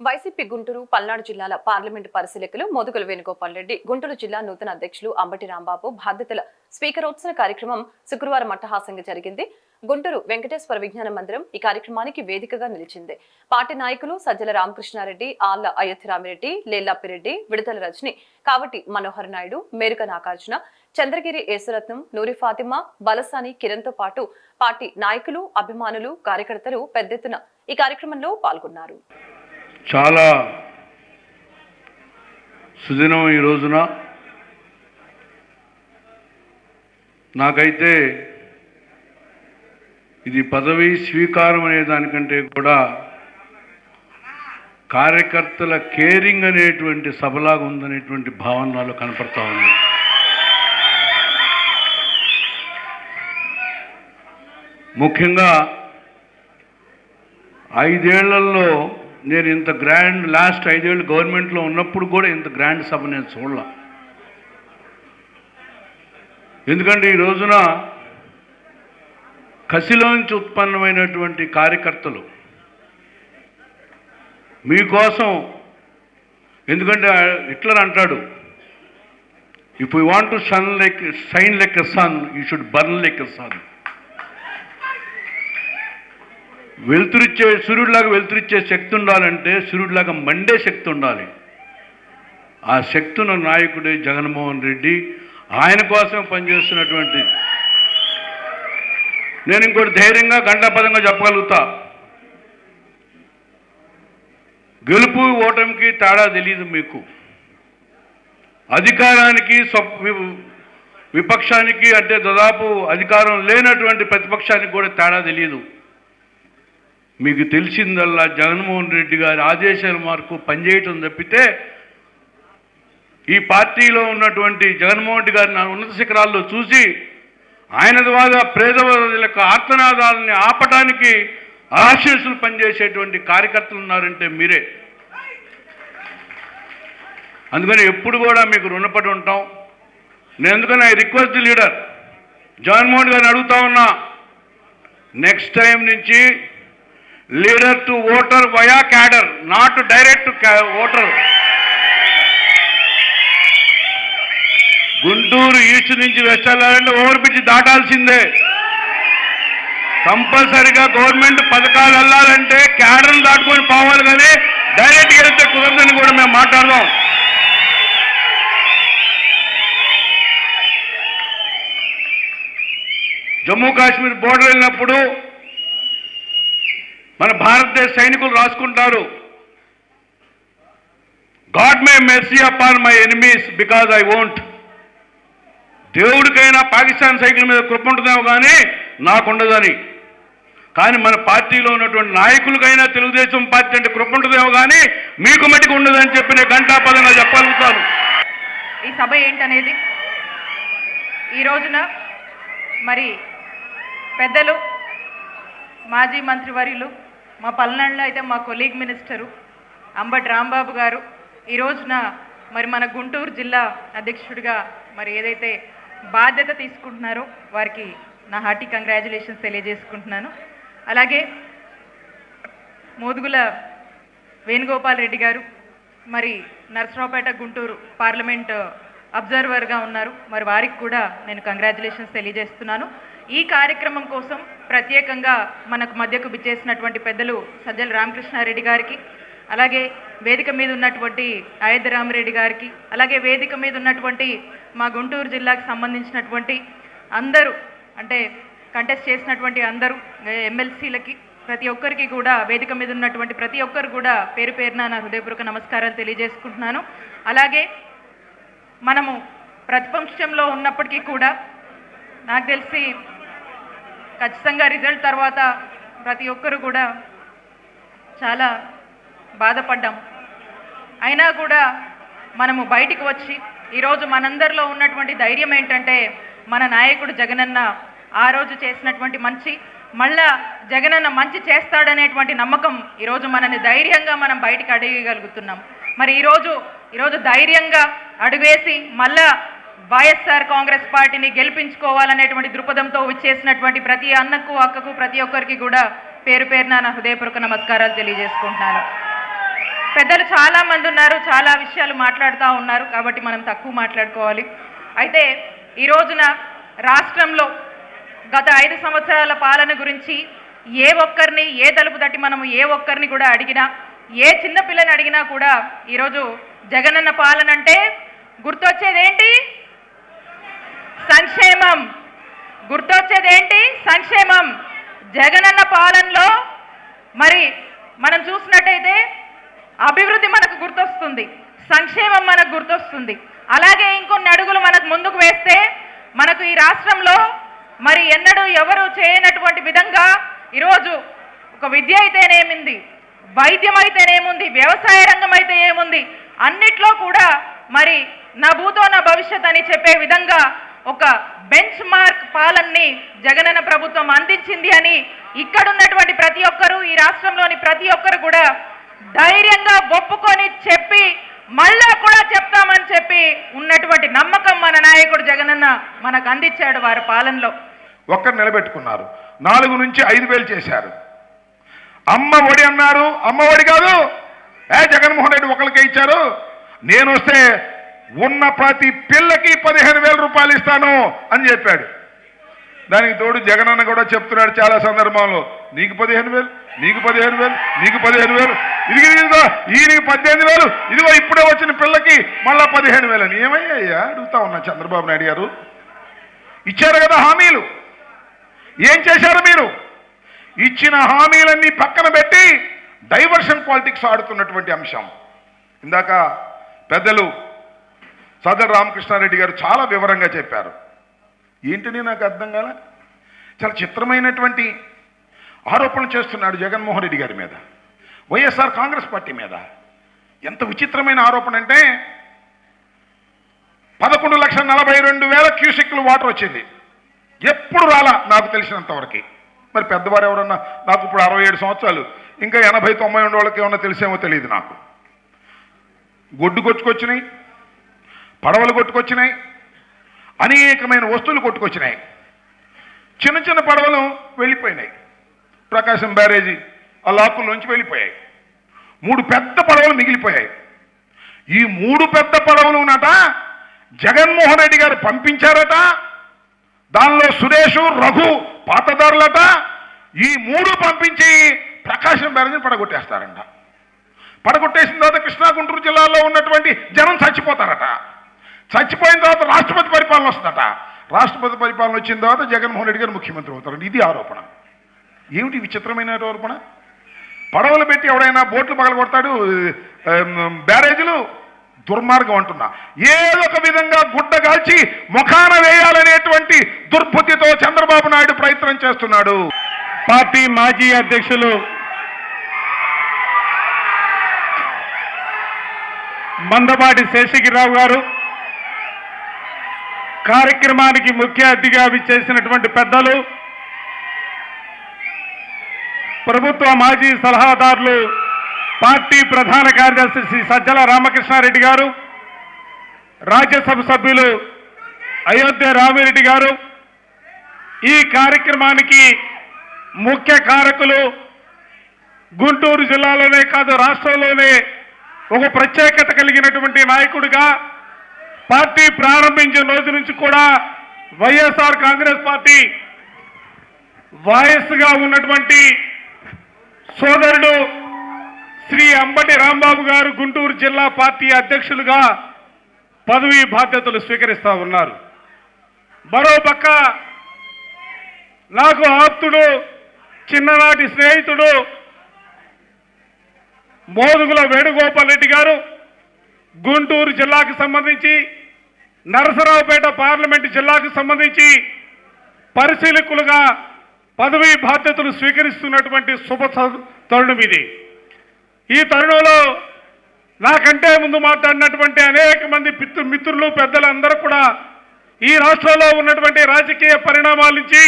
YCP Guntur Palnadu జిల్లాల parliament పరిశీలకులు మోదుగుల వేణుగోపాల్ రెడ్డి గుంటూరు జిల్లా నూతన అధ్యక్షులు అంబటి రాంబాబు బాధ్యతల స్పీకరోత్సవ కార్యక్రమం శుక్రవారం అట్టహాసంగా జరిగింది. గుంటూరు వెంకటేశ్వర విజ్ఞాన మందిరం ఈ కార్యక్రమానికి వేదికగా నిలిచింది. పార్టీ నాయకులు సజ్జల రామకృష్ణారెడ్డి ఆళ్ళ అయోధ్యరామిరెడ్డి లేల్లాపిరెడ్డి విడతల రజని కావటి మనోహర్ నాయుడు మేరుక నాగార్జున చంద్రగిరి యేసురత్నం నూరి ఫాతిమా బలసాని కిరణ్తో పాటు పార్టీ నాయకులు అభిమానులు కార్యకర్తలు పెద్దెత్తున ఈ కార్యక్రమంలో పాల్గొన్నారు. చాలా సుదినం ఈ రోజున. నాకైతే ఇది పదవి స్వీకారం అనే దానికంటే కూడా కార్యకర్తల కేరింగ్ అనేటువంటి సభలాగా ఉందనేటువంటి భావన నాలో కనపడతా ఉంది. ముఖ్యంగా ఐదేళ్ళలో నేను ఇంత గ్రాండ్ లాస్ట్ ఐదేళ్ళు గవర్నమెంట్లో ఉన్నప్పుడు కూడా ఇంత గ్రాండ్ సభ నేను చూడలే. ఎందుకంటే ఈ రోజున కసిలోంచి ఉత్పన్నమైనటువంటి కార్యకర్తలు మీకోసం ఎందుకంటే హిట్లర్ అంటాడు if you want to sun like shine like a sun you should burn like a sun వెలుతురిచ్చే సూర్యుడిలాగా వెలుతురిచ్చే శక్తి ఉండాలంటే సూర్యుడిలాగా మండే శక్తి ఉండాలి. ఆ శక్తి ఉన్న నాయకుడే జగన్మోహన్ రెడ్డి ఆయన కోసం పనిచేస్తున్నటువంటి నేను ఇంకోటి ధైర్యంగా గంటపదంగా చెప్పగలుగుతా. గెలుపు ఓటమికి తేడా తెలియదు మీకు. అధికారానికి విపక్షానికి అంటే దాదాపు అధికారం లేనటువంటి ప్రతిపక్షానికి కూడా తేడా తెలియదు మీకు తెలిసిందల్లా జగన్మోహన్ రెడ్డి గారి ఆదేశాల మార్కు పనిచేయటం తప్పితే ఈ పార్టీలో ఉన్నటువంటి జగన్మోహన్ రెడ్డి గారిని ఉన్నత శిఖరాల్లో చూసి ఆయన ద్వారా పేదవాళ్ళ ఆర్తనాదాలని ఆపటానికి ఆశీస్సులు పనిచేసేటువంటి కార్యకర్తలు ఉన్నారంటే మీరే. అందుకని ఎప్పుడు కూడా మీకు రుణపడి ఉంటాం. నేను ఎందుకని I request the leader. Jaganmohan గారిని అడుగుతా ఉన్నా. నెక్స్ట్ టైం నుంచి leader to voter via cadre not direct voter Guntur east నుంచి వెస్ట్ వెళ్ళాలంటే ఓవర్ బ్రిడ్జ్ దాటాల్సిందే. కంపల్సరిగా గవర్నమెంట్ పథకాలు వెళ్ళాలంటే క్యాడర్ని దాటుకొని పోవాలి కానీ డైరెక్ట్ వెళ్తే కుదరదని కూడా మేము మాట్లాడదాం. జమ్మూ కాశ్మీర్ బోర్డర్ వెళ్ళినప్పుడు మన భారతదేశ సైనికులు రాసుకుంటారు. God may mercy upon my enemies because I won't దేవుడికైనా Pakistan cycle మీద కృప ఉంటుందేమో కానీ నాకుండదని. కానీ మన పార్టీలో ఉన్నటువంటి నాయకులకైనా తెలుగుదేశం పార్టీ అంటే కృప ఉంటుందేమో కానీ మీకు మటుకు ఉండదని చెప్పి నేను గంటాపదంగా చెప్పగలుగుతాను. ఈ సభ ఏంటనేది? ఈ రోజున మరి పెద్దలు మాజీ మంత్రివర్యులు మా పల్నాడులో అయితే మా కొలీగ్ మినిస్టరు అంబటి రాంబాబు గారు ఈ రోజున మరి మన గుంటూరు జిల్లా అధ్యక్షుడిగా మరి ఏదైతే బాధ్యత తీసుకుంటున్నారో వారికి నా హార్టీ కంగ్రాచులేషన్స్ తెలియజేసుకుంటున్నాను. అలాగే మోదుగుల వేణుగోపాల్ రెడ్డి గారు మరి నరసరావుపేట గుంటూరు పార్లమెంట్ అబ్జర్వర్గా ఉన్నారు. మరి వారికి కూడా నేను కంగ్రాచులేషన్స్ తెలియజేస్తున్నాను. ఈ కార్యక్రమం కోసం ప్రత్యేకంగా మనకు మధ్యకు బిచ్చేసినటువంటి పెద్దలు సజ్జల రామకృష్ణారెడ్డి గారికి అలాగే వేదిక మీద ఉన్నటువంటి అయోధ్య రామరెడ్డి గారికి అలాగే వేదిక మీద ఉన్నటువంటి మా గుంటూరు జిల్లాకు సంబంధించినటువంటి అందరూ అంటే కంటెస్ట్ చేసినటువంటి అందరూ ఎమ్మెల్సీలకి ప్రతి ఒక్కరికి కూడా వేదిక మీద ఉన్నటువంటి ప్రతి ఒక్కరు కూడా పేరు పేరున నా హృదయపూర్వక నమస్కారాలు తెలియజేసుకుంటున్నాను. అలాగే మనము ప్రతిపక్షంలో ఉన్నప్పటికీ కూడా నాకు తెలిసి ఖచ్చితంగా రిజల్ట్ తర్వాత ప్రతి ఒక్కరు కూడా చాలా బాధపడ్డాం. అయినా కూడా మనము బయటికి వచ్చి ఈరోజు మనందరిలో ఉన్నటువంటి ధైర్యం ఏంటంటే మన నాయకుడు జగనన్న ఆ రోజు చేసినటువంటి మంచి మళ్ళా జగనన్న మంచి చేస్తాడనేటువంటి నమ్మకం ఈరోజు మనని ధైర్యంగా మనం బయటికి అడగగలుగుతున్నాం. మరి ఈరోజు ఈరోజు ధైర్యంగా అడుగేసి మళ్ళా వైఎస్ఆర్ కాంగ్రెస్ పార్టీని గెలిపించుకోవాలనేటువంటి దృక్పథంతో వచ్చేసినటువంటి ప్రతి అన్నకు అక్కకు ప్రతి ఒక్కరికి కూడా పేరు పేరున నా హృదయపూర్వక నమస్కారాలు తెలియజేసుకుంటున్నాను. పెద్దలు చాలా మంది ఉన్నారు చాలా విషయాలు మాట్లాడుతూ ఉన్నారు కాబట్టి మనం తక్కువ మాట్లాడుకోవాలి. అయితే ఈ రోజున రాష్ట్రంలో గత ఐదు సంవత్సరాల పాలన గురించి ఏ ఒక్కరిని ఏ తలుపు తట్టి మనము ఏ ఒక్కరిని కూడా అడిగినా ఏ చిన్నపిల్లని అడిగినా కూడా ఈరోజు జగనన్న పాలన అంటే గుర్తొచ్చేది ఏంటి సంక్షేమం. గుర్తొచ్చేది ఏంటి సంక్షేమం. జగనన్న పాలనలో మరి మనం చూసినట్టయితే అభివృద్ధి మనకు గుర్తొస్తుంది. సంక్షేమం మనకు గుర్తొస్తుంది. అలాగే ఇంకొన్ని అడుగులు మనకు ముందుకు వేస్తే మనకు ఈ రాష్ట్రంలో మరి ఎన్నడూ ఎవరు చేయనటువంటి విధంగా ఈరోజు ఒక విద్య అయితేనేమింది వైద్యం అయితేనేముంది వ్యవసాయ రంగం అయితే ఏముంది అన్నిట్లో కూడా మరి నా భూతో నా భవిష్యత్ అని చెప్పే విధంగా ఒక బెంచ్ మార్క్ పాలనని జగనన్న ప్రభుత్వం అందించింది అని ఇక్కడున్నటువంటి ప్రతి ఒక్కరూ ఈ రాష్ట్రంలోని ప్రతి ఒక్కరు కూడా ధైర్యంగా ఒప్పుకొని చెప్పి మళ్ళా కూడా చెప్తామని చెప్పి ఉన్నటువంటి నమ్మకం మన నాయకుడు జగనన్న మనకు అందించాడు వారి పాలనలో. ఒక్కరు నిలబెట్టుకున్నారు. నాలుగు నుంచి ఐదు వేలు చేశారు. అమ్మ ఒడి అన్నారు. అమ్మ ఒడి కాదు. ఏ జగన్మోహన్ రెడ్డి ఒకరికే ఇచ్చారు. నేను వస్తే ఉన్న ప్రతి పిల్లకి పదిహేను వేల రూపాయలు ఇస్తాను అని చెప్పాడు. దానికి తోడు జగనన్న కూడా చెప్తున్నాడు చాలా సందర్భంలో నీకు పదిహేను వేలు నీకు పదిహేను వేలు నీకు పదిహేను వేలు ఇది ఇదిగో ఈయనకి పద్దెనిమిది వేలు ఇదిగో ఇప్పుడే వచ్చిన పిల్లకి మళ్ళా పదిహేను వేలు అని. ఏమయ్యా అడుగుతా ఉన్నా చంద్రబాబు నాయుడు గారు. ఇచ్చారు కదా హామీలు. ఏం చేశారు మీరు? ఇచ్చిన హామీలన్నీ పక్కన పెట్టి డైవర్షన్ పాలిటిక్స్ ఆడుతున్నటువంటి అంశం. ఇందాక పెద్దలు సదర్ రామకృష్ణారెడ్డి గారు చాలా వివరంగా చెప్పారు. ఏంటని నాకు అర్థం కాల? చాలా చిత్రమైనటువంటి ఆరోపణలు చేస్తున్నాడు జగన్మోహన్ రెడ్డి గారి మీద. వైఎస్ఆర్ కాంగ్రెస్ పార్టీ మీద. ఎంత విచిత్రమైన ఆరోపణ అంటే పదకొండు లక్షల నలభై రెండు వేల క్యూసెక్లు వాటర్ వచ్చింది. ఎప్పుడు రాలా నాకు తెలిసినంతవరకు మరి పెద్దవారు ఎవరన్నా నాకు ఇప్పుడు అరవై ఏడు సంవత్సరాలు ఇంకా ఎనభై తొంభై ఉండే వాళ్ళకి ఏమన్నా తెలిసేమో తెలియదు నాకు. గొడ్డు కొచ్చుకొచ్చినాయి పడవలు కొట్టుకొచ్చినాయి అనేకమైన వస్తువులు కొట్టుకొచ్చినాయి. చిన్న చిన్న పడవలు వెళ్ళిపోయినాయి. ప్రకాశం బ్యారేజీ ఆ లాకుల్లోంచి వెళ్ళిపోయాయి. మూడు పెద్ద పడవలు మిగిలిపోయాయి. ఈ మూడు పెద్ద పడవలు ఉన్నట జగన్మోహన్ రెడ్డి గారు పంపించారట దానిలో సురేష్ రఘు పాతదారులట ఈ మూడు పంపించి ప్రకాశం బ్యారేజీని పడగొట్టేస్తారంట. పడగొట్టేసిన తర్వాత కృష్ణా గుంటూరు జిల్లాలో ఉన్నటువంటి జనం చచ్చిపోతారట. చచ్చిపోయిన తర్వాత రాష్ట్రపతి పరిపాలన వస్తుందట. రాష్ట్రపతి పరిపాలన వచ్చిన తర్వాత జగన్మోహన్ రెడ్డి గారు ముఖ్యమంత్రి అవుతారండి ఇది ఆరోపణ. ఏమిటి విచిత్రమైన ఆరోపణ? పడవలు పెట్టి ఎవడైనా బోట్లు పగలగొడతాడు బ్యారేజీలు? దుర్మార్గం అంటున్నా. ఏదో ఒక విధంగా గుడ్డ కాల్చి ముఖాన వేయాలనేటువంటి దుర్బుద్ధితో చంద్రబాబు నాయుడు ప్రయత్నం చేస్తున్నాడు. పార్టీ మాజీ అధ్యక్షులు మందపాటి శేషగిరిరావు గారు కార్యక్రమానికి ముఖ్య అతిథిగా విచ్చేసినటువంటి పెద్దలు ప్రభుత్వ మాజీ సలహాదారులు పార్టీ ప్రధాన కార్యదర్శి శ్రీ సజ్జల రామకృష్ణారెడ్డి గారు రాజ్యసభ సభ్యులు అయోధ్య రామిరెడ్డి గారు. ఈ కార్యక్రమానికి ముఖ్య కారకులు గుంటూరు జిల్లాలోనే కాదు రాష్ట్రంలోనే ఒక ప్రత్యేకత కలిగినటువంటి నాయకుడిగా పార్టీ ప్రారంభించిన రోజు నుంచి కూడా వైఎస్ఆర్ కాంగ్రెస్ పార్టీ వాయస్గా ఉన్నటువంటి సోదరుడు శ్రీ అంబటి రాంబాబు గారు గుంటూరు జిల్లా పార్టీ అధ్యక్షులుగా పదవీ బాధ్యతలు స్వీకరిస్తా ఉన్నారు. మరోపక్క నాకు ఆప్తుడు చిన్ననాటి స్నేహితుడు మోదుగుల వేణుగోపాల్ రెడ్డి గారు గుంటూరు జిల్లాకు సంబంధించి నరసరావుపేట పార్లమెంటు జిల్లాకు సంబంధించి పరిశీలకులుగా పదవి బాధ్యతలు స్వీకరిస్తున్నటువంటి శుభ త- తరుణం ఇది. ఈ తరుణంలో నాకంటే ముందు మాట్లాడినటువంటి అనేక మంది పితృ మిత్రులు పెద్దలందరూ కూడా ఈ రాష్ట్రంలో ఉన్నటువంటి రాజకీయ పరిణామాల నుంచి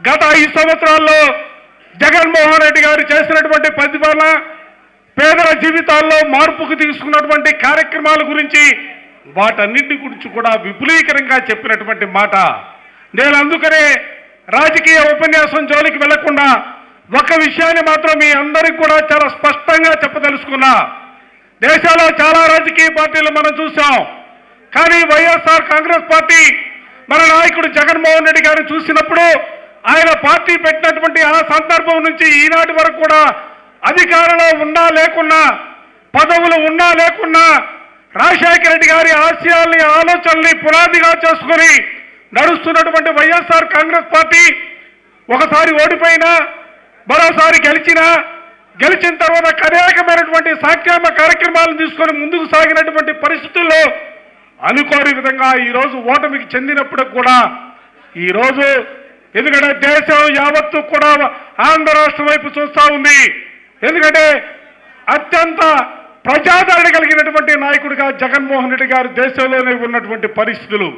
గత ఐదు సంవత్సరాల్లో జగన్మోహన్ రెడ్డి గారు చేసినటువంటి ప్రతిపాదన పేదల జీవితాల్లో మార్పుకు తీసుకున్నటువంటి కార్యక్రమాల గురించి వాటన్నింటి గురించి కూడా విపులీకరంగా చెప్పినటువంటి మాట. నేను అందుకనే రాజకీయ ఉపన్యాసం జోలికి వెళ్ళకుండా ఒక విషయాన్ని మాత్రం మీ అందరికి కూడా చాలా స్పష్టంగా చెప్పదలుచుకున్నా. దేశంలో చాలా రాజకీయ పార్టీలు మనం చూసాం. కానీ వైఎస్ఆర్ కాంగ్రెస్ పార్టీ మన నాయకుడు జగన్మోహన్ రెడ్డి గారిని చూసినప్పుడు ఆయన పార్టీ పెట్టినటువంటి ఆ సందర్భం నుంచి ఈనాటి వరకు కూడా అధికారంలో ఉన్నా లేకున్నా పదవులు ఉన్నా లేకున్నా రాజశేఖర రెడ్డి గారి ఆశయాల్ని ఆలోచనల్ని పునాదిగా చేసుకొని నడుస్తున్నటువంటి వైఎస్ఆర్ కాంగ్రెస్ పార్టీ ఒకసారి ఓడిపోయినా మరోసారి గెలిచినా గెలిచిన తర్వాత అనేకమైనటువంటి సంక్షేమ కార్యక్రమాలను తీసుకొని ముందుకు సాగినటువంటి పరిస్థితుల్లో అనుకోని విధంగా ఈరోజు ఓటమికి చెందినప్పుడు కూడా ఈరోజు ఎందుకంటే దేశం యావత్తు కూడా ఆంధ్ర రాష్ట్రం వైపు చూస్తూ ఉంది. ఎందుకంటే అత్యంత ప్రజాదరణ కలిగినటువంటి నాయకుడిగా జగన్మోహన్ రెడ్డి గారు దేశంలోనే ఉన్నటువంటి పరిస్థితులు.